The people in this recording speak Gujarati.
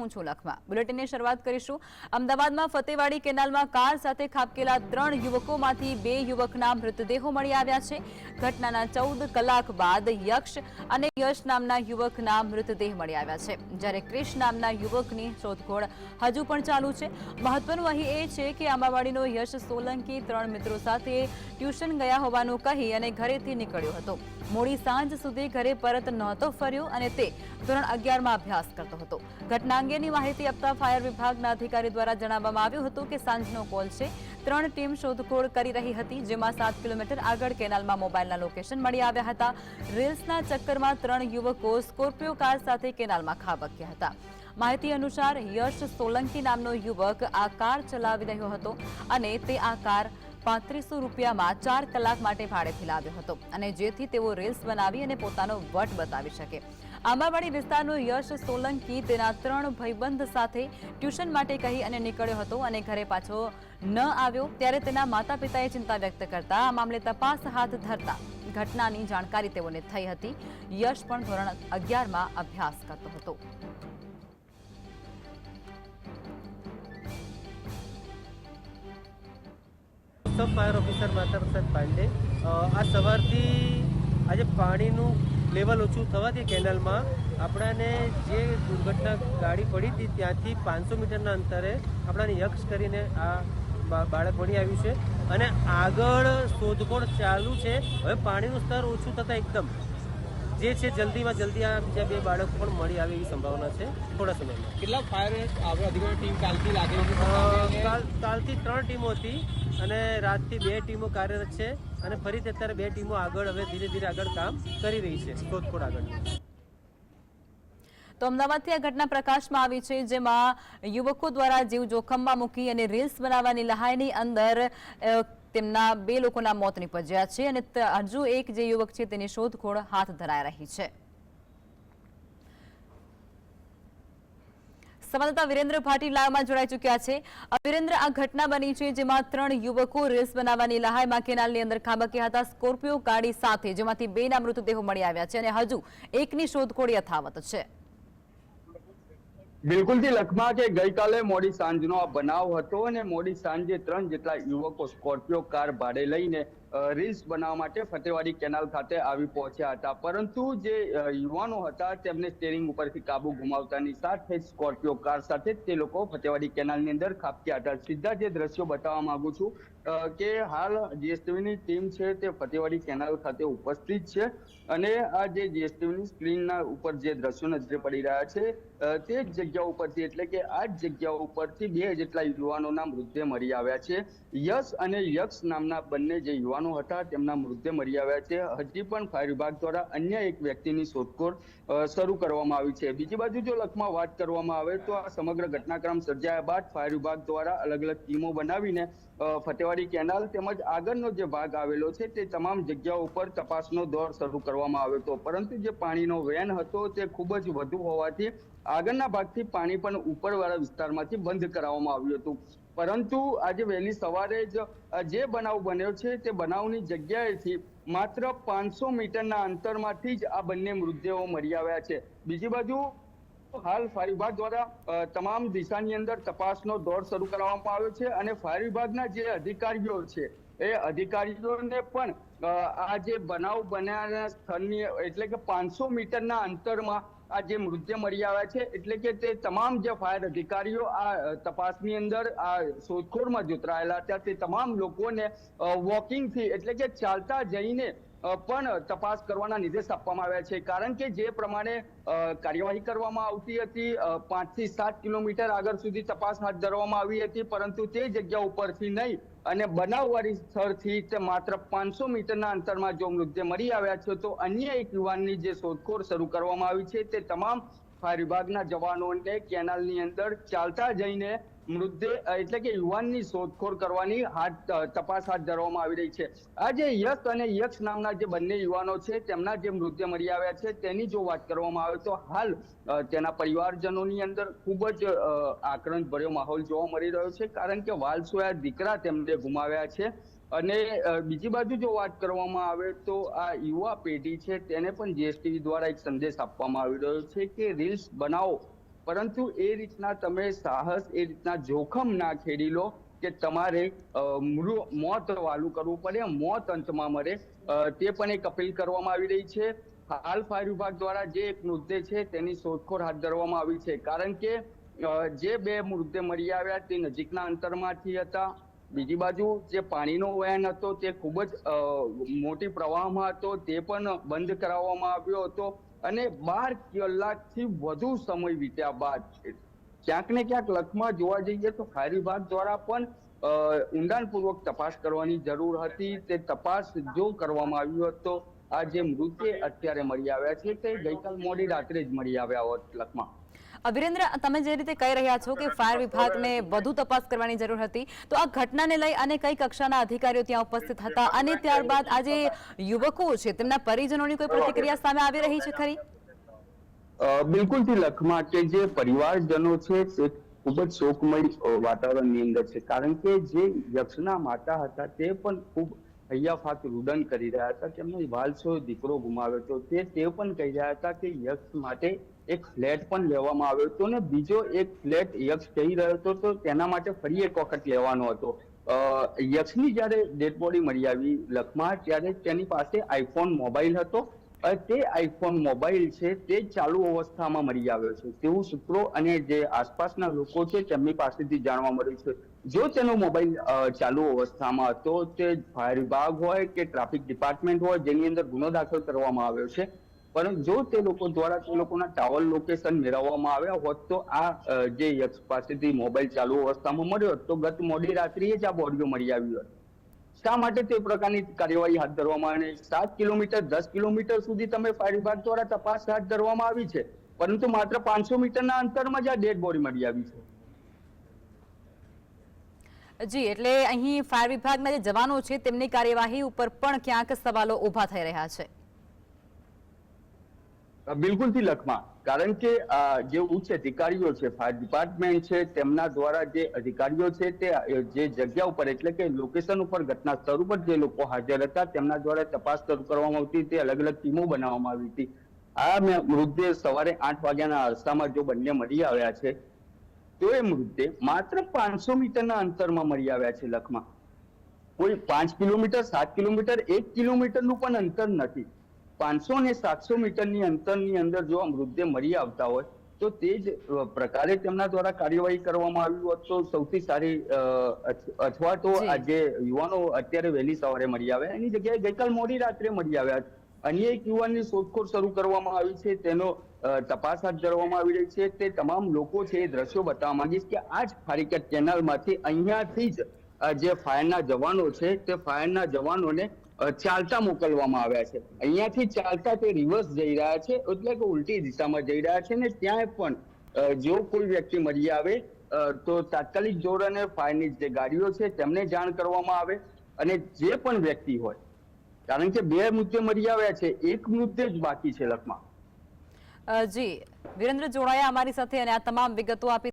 હું છું લખમા. બુલેટિનની શરૂઆત કરીશું. અમદાવાદમાં ફતેવાડી કેનાલમાં કાર સાથે ખાબકેલા ત્રણ યુવકોમાંથી બે યુવકના મૃતદેહો મળી આવ્યા છે. ઘટનાના ચૌદ કલાક બાદ યક્ષ અને યશ નામના યુવકના મૃતદેહ મળી આવ્યા છે. જ્યારે ક્રિશ નામના યુવકની શોધખોળ હજુ પણ ચાલુ છે. મહત્વનું અહીં એ છે કે આંબાવાડીનો યશ સોલંકી ત્રણ મિત્રો સાથે ટ્યુશન ગયા હોવાનું કહી અને ઘરેથી નીકળ્યો હતો. મોડી સાંજ સુધી ઘરે પરત નહોતો ફર્યો અને તે ધોરણ અગિયારમાં અભ્યાસ કરતો હતો. ઘટના અંગેની માહિતી આપતા ફાયર વિભાગના અધિકારી દ્વારા જણાવવામાં આવ્યું હતું કે સાંજનો કોલ છે. ત્રણ ટીમ શોધખોળ કરી રહી હતી, જેમાં સાત કિલોમીટર આગળ કેનાલમાં મોબાઈલના લોકેશન મળી આવ્યા હતા. રીલ્સના ચક્કરમાં ત્રણ યુવકો સ્કોર્પિયો કાર સાથે કેનાલમાં ખાબક્યા હતા. માહિતી અનુસાર યશ સોલંકી નામનો યુવક આ કાર ચલાવી રહ્યો હતો અને તે આ કાર પાંત્રીસો રૂપિયામાં ચાર કલાક માટે ભાડેથી લાવ્યો હતો અને જેથી તેઓ રીલ્સ બનાવી અને પોતાનો વટ બતાવી શકે. આંબાવાડી વિસ્તારનો યશ સોલંકી તેના ત્રણ ભાઈબંધ સાથે ટ્યુશન માટે કહી અને નીકળ્યો હતો અને ઘરે પાછો ન આવ્યો ત્યારે તેના માતા પિતાએ ચિંતા વ્યક્ત કરતા આ મામલે તપાસ હાથ ધરતા ઘટનાની જાણકારી તેઓને થઈ હતી. યશ પણ ધોરણ અગિયારમાં અભ્યાસ કરતો હતો. સબ ફાયર ઓફિસર માતા પ્રસાદ પાંડે આ સવારથી આજે પાણીનું લેવલ ઓછું થવાથી કેનાલમાં આપણાને જે દુર્ઘટના ગાડી પડી હતી ત્યાંથી પાંચસો મીટરના અંતરે આપણાને યક્ષ કરીને આ બાળક મળી આવ્યું છે. અને આગળ શોધખોળ ચાલુ છે. હવે પાણીનું સ્તર ઓછું થતાં એકદમ જે છે જલ્દીમાં જલ્દી આ બીજા બે બાળકો પણ મળી આવે એવી સંભાવના છે થોડા સમયમાં. કેટલા ફાયર અધિકારી ટીમ કાલથી લાગેલી કાલ કાલથી ત્રણ ટીમો હતી અને રાતથી બે ટીમો કાર્યરત છે અને ફરીથી અત્યારે બે ટીમો આગળ હવે ધીરે ધીરે આગળ કામ કરી રહી છે શોધખોળ આગળ. તો અમદાવાદથી આ ઘટના પ્રકાશમાં આવી છે જેમાં યુવકો દ્વારા જીવ જોખમમાં મૂકી અને રીલ્સ બનાવવાની લહાયની અંદર તેમના બે લોકોના મોત નીપજ્યા છે અને હજુ એક જે યુવક છે તેની શોધખોળ હાથ ધરાઈ રહી છે. સંવાદદાતા વિરેન્દ્ર ભાટી લાઈવમાં જોડાઈ ચૂક્યા છે. વિરેન્દ્ર, આ ઘટના બની છે જેમાં ત્રણ યુવકો રેસ બનાવવાની લહાયમાં કેનાલની અંદર ખાબક્યા હતા. સ્કોર્પિયો ગાડી સાથે, જેમાંથી બેના મૃતદેહો મળી આવ્યા છે અને હજુ એકની શોધખોળ યથાવત છે. બિલકુલથી લખમાં કે ગઈકાલે મોડી સાંજનો આ બનાવ હતો અને મોડી સાંજે ત્રણ જેટલા યુવકો સ્કોર્પિયો કાર ભાડે લઈને રીલ્સ બનાવવા માટે ફતેવાડી કેનાલ ખાતે આવી પહોંચ્યા હતા. પરંતુ જે યુવાનો હતા તેમને સ્ટેરિંગ ઉપરથી કાબુ ગુમાવતાની સાથે સ્કોર્પિયો કાર સાથે તે લોકો ફતેવાડી કેનાલની અંદર ખાબક્યા હતા. સીધા જે દ્રશ્યો બતાવવા માંગુ છું કે હાલ જીએસટીવીની ટીમ છે તે ફતેવાડી કેનાલ ખાતે ઉપસ્થિત છે અને આ જે જીએસટીવીની સ્ક્રીનના ઉપર જે દ્રશ્યો નજરે પડી રહ્યા છે તે જ જગ્યા ઉપરથી એટલે કે આ જ જગ્યા ઉપરથી બે જેટલા યુવાનોના મૃતદેહ મળી આવ્યા છે. યશ અને યક્ષ નામના બંને જે યુવાનો હતા, તેમના મૃતદેહ મળી આવ્યા છે. હજી પણ ફાયર વિભાગ દ્વારા અન્ય એક વ્યક્તિની શોધખોળ શરૂ કરવામાં આવી છે. બીજી બાજુ જો લખમાં વાત કરવામાં આવે તો આ સમગ્ર ઘટનાક્રમ સર્જાયા બાદ ફાયર વિભાગ દ્વારા અલગ અલગ ટીમો બનાવીને ફતેવાડી કેનાલ તેમજ આગળનો જે ભાગ આવેલો છે તે તમામ જગ્યાઓ ઉપર તપાસનો દોર શરૂ કરવામાં આવ્યો હતો. પરંતુ જે પાણીનો વેન હતો તે ખૂબ જ વધુ હોવાથી આગળના ભાગથી પાણી પણ ઉપરવાળા વિસ્તારમાંથી બંધ કરાવવામાં આવ્યું હતું. પરંતુ આજે વહેલી સવારે જ જે બનાવ બન્યો છે તે બનાવની જગ્યાએથી માત્ર પાંચસો મીટરના અંતરમાંથી જ આ બંને મૃતદેહો મળી આવ્યા છે. બીજી બાજુ, હાલ ફાયર વિભાગ દ્વારા તમામ દિશાની અંદર તપાસનો દોર શરૂ કરવામાં આવ્યો છે અને ફાયર વિભાગના જે અધિકારીઓ છે, એ અધિકારીઓને પણ આ જે બનાવ બન્યાના સ્થળની, એટલે કે પાંચસો મીટરના અંતરમાં આ જે મૃત્યુ મળી આવ્યા છે, એટલે કે તે તમામ જે ફાયર અધિકારીઓ આ તપાસની અંદર આ શોધખોળમાં જોતરાયેલા હતા, તે તમામ લોકોને વોકિંગથી, એટલે કે ચાલતા જઈને પણ તપાસ કરવાના નિર્દેશ આપવામાં આવ્યા છે. કારણ કે જે પ્રમાણે કાર્યવાહી કરવામાં આવતી હતી પાંચથી સાત કિલોમીટર આગળ સુધી તપાસ હાથ ધરવામાં આવી હતી, પરંતુ તે જગ્યા ઉપરથી નહીં અને બનાવવાળી સ્થળથી તે માત્ર પાંચસો મીટરના અંતરમાં જો મૃતદેહ મળી આવ્યા છે, તો અન્ય એક યુવાનની જે શોધખોળ શરૂ કરવામાં આવી છે, તે તમામ ફાયર વિભાગના જવાનોને કેનાલની અંદર ચાલતા જઈને મૃતદેહ એટલે કે યુવાનની શોધખોળ કરવાની હાથ તપાસ હાથ ધરવામાં આવી રહી છે. આ જે યશ અને યક્ષ નામના જે બંને યુવાનો છે, તેમના જે મૃતદેહ મળી આવ્યા છે, તેની જો વાત કરવામાં આવે તો હાલ તેના પરિવારજનોની અંદર ખૂબ જ આક્રંદ ભર્યો માહોલ જોવા મળી રહ્યો છે, કારણ કે વાલસોયા દીકરા તેમને ગુમાવ્યા છે. અને બીજી બાજુ જો વાત કરવામાં આવે તો આ યુવા પેઢી છે તેને પણ જીએસટીવી દ્વારા એક સંદેશ આપવામાં આવી રહ્યો છે કે રીલ્સ બનાવો. પરંતુ એ રીતના તમે સાહસ, એ રીતના જોખમ ના ખેડી લો કે તમારે મોત વાલું કરવું પડે, મોત અંતમાં મરે. તે પણ એક અપીલ કરવામાં આવી રહી છે. હાલ ફાયર વિભાગ દ્વારા જે એક મૃતદેહ છે તેની શોધખોળ હાથ ધરવામાં આવી છે. કારણ કે જે બે મૃતદેહ મળી આવ્યા તે નજીકના અંતરમાંથી હતા. બીજી બાજુ જે પાણીનો વહેણ હતો તે ખૂબ જ મોટી પ્રવાહમાં હતો, તે પણ બંધ કરાવવામાં આવ્યો હતો અને બાર કલાકથી વધુ સમય વીત્યા બાદ ક્યાંક ને ક્યાંક લખમાં જોવા જઈએ તો ફાયર વિભાગ દ્વારા પણ ઊંડાણપૂર્વક તપાસ કરવાની જરૂર હતી. તે તપાસ જો કરવામાં આવ્યો હતો, આ જે મૃતદેહ અત્યારે મળી આવ્યા છે તે ગઈકાલ મોડી રાત્રે જ મળી આવ્યા હોત લખમાં. અ, વિરેન્દ્ર તમે જે રીતે કહી રહ્યા છો કે ફાયર વિભાગને વધુ તપાસ કરવાની જરૂર હતી તો આ ઘટનાને લઈ અને કઈ કક્ષાના અધિકારીઓ ત્યાં ઉપસ્થિત હતા અને ત્યારબાદ આ જે યુવકો છે તેમના પરિજનોની કોઈ પ્રતિક્રિયા સામે આવી રહી છે ખરી? અ, બિલકુલથી લખમાં કે જે પરિવારજનો છે તે ખૂબ જ શોકમય વાતાવરણની અંદર છે. કારણ કે જે યક્ષના માતા હતા તે પણ ખૂબ હૈયાફાત રુદન કરી રહ્યા હતા તેમનો વાલસો દીકરો ગુમાવ્યો હતો. તે તે પણ કહી રહ્યા હતા કે યક્ષ માટે એક ફ્લેટ પણ લેવામાં આવ્યો હતો ને બીજો એક ફ્લેટ યક્ષ કહી રહ્યો હતો તો તેના માટે ફરી એક વખત લેવાનો હતો. યક્ષની જ્યારે ડેડ બોડી મળી આવી લખમાં ત્યારે તેની પાસે આઈફોન મોબાઈલ હતો. તે આઈફોન મોબાઈલ છે તે ચાલુ અવસ્થામાં મળી આવ્યો છે. તેવું સૂત્રો અને જે આસપાસના લોકો છે તેમની પાસેથી જાણવા મળ્યું છે. જો તેનો મોબાઈલ ચાલુ અવસ્થામાં હતો, તે ફાયર વિભાગ હોય કે ટ્રાફિક ડિપાર્ટમેન્ટ હોય, જેની અંદર ગુનો દાખલ કરવામાં આવ્યો છે, પરંતુ જો તે લોકો દ્વારા તે લોકોના ટાવર લોકેશન મેળવવામાં આવ્યા હોત, તો આ જે યક્ષ પાસેથી મોબાઈલ ચાલુ અવસ્થામાં મળ્યો તો ગત મોડી રાત્રિએ જ આ બોડીઓ મળી આવી હતું. શા માટે તે પ્રકારની કાર્યવાહી હાથ ધરવામાં અને સાત કિલોમીટર, દસ કિલોમીટર સુધી તમે ફાયર વિભાગ દ્વારા તપાસ હાથ ધરવામાં આવી છે, પરંતુ માત્ર પાંચસો મીટરના અંતરમાં જ આ ડેડ બોડી મળી આવી છે. જી, એટલે અહીં ફાયર વિભાગના જે જવાનો છે, તેમની કાર્યવાહી ઉપર પણ ક્યાંક સવાલો ઊભા થઈ રહ્યા છે. બિલકુલથી લખમાં કારણ કે જે ઉચ્ચ અધિકારીઓ છે, ફાયર ડિપાર્ટમેન્ટ છે, તેમના દ્વારા જે અધિકારીઓ છે, તે જે જગ્યા ઉપર, એટલે કે લોકેશન ઉપર, ઘટના સ્થળ ઉપર જે લોકો હાજર હતા, તેમના દ્વારા તપાસ શરૂ કરવામાં આવતી તે અલગ અલગ ટીમો બનાવવામાં આવી હતી. આ મૃતદેહ સવારે આઠ વાગ્યાના અરસામાં જો બંને મળી આવ્યા છે એ મૃતદેહ માત્ર પાંચસો મીટરના અંતરમાં મળી આવ્યા છે લખમાં કોઈ પાંચ કિલોમીટર સાત કિલોમીટર એક કિલોમીટરનું પણ અંતર નથી પાંચસો ને સાતસો મીટરની અંતરની અંદર જો મૃતદેહ મળી આવતા હોય તો તે જ પ્રકારે તેમના દ્વારા કાર્યવાહી કરવામાં આવી હોત તો સૌથી સારી અથવા તો. આ જે યુવાનો અત્યારે વહેલી સવારે મળી આવ્યા એની જગ્યાએ ગઈકાલ મોડી રાત્રે મળી આવ્યા અન્ય એક યુવાનની શોધખોળ શરૂ કરવામાં આવી છે, તેનો તપાસ હાથ ધરવામાં આવી રહી છે. તે તમામ લોકો છે એ દ્રશ્યો બતાવવા માંગીશ કે આ જ ફારીકટ કેનાલમાંથી અહીંયાથી જ જે ફાયરના જવાનો છે, તે ફાયરના જવાનોને ચાલતા મોકલવામાં આવ્યા છે. અહીંયાથી ચાલતા તે રિવર્સ જઈ રહ્યા છે, એટલે કે ઉલટી દિશામાં જઈ રહ્યા છે ને ત્યાં પણ જો કોઈ વ્યક્તિ મળી આવે તો તાત્કાલિક ધોરણે ફાયરની જે ગાડીઓ છે તેમને જાણ કરવામાં આવે અને જે પણ વ્યક્તિ હોય કારણ કે બે મુદ્દે મરી આવ્યા છે, એક મુદ્દે જ બાકી છે લખમાં. જી. વિરેન્દ્ર જોડાયા અમારી સાથે અને આ તમામ વિગતો આપી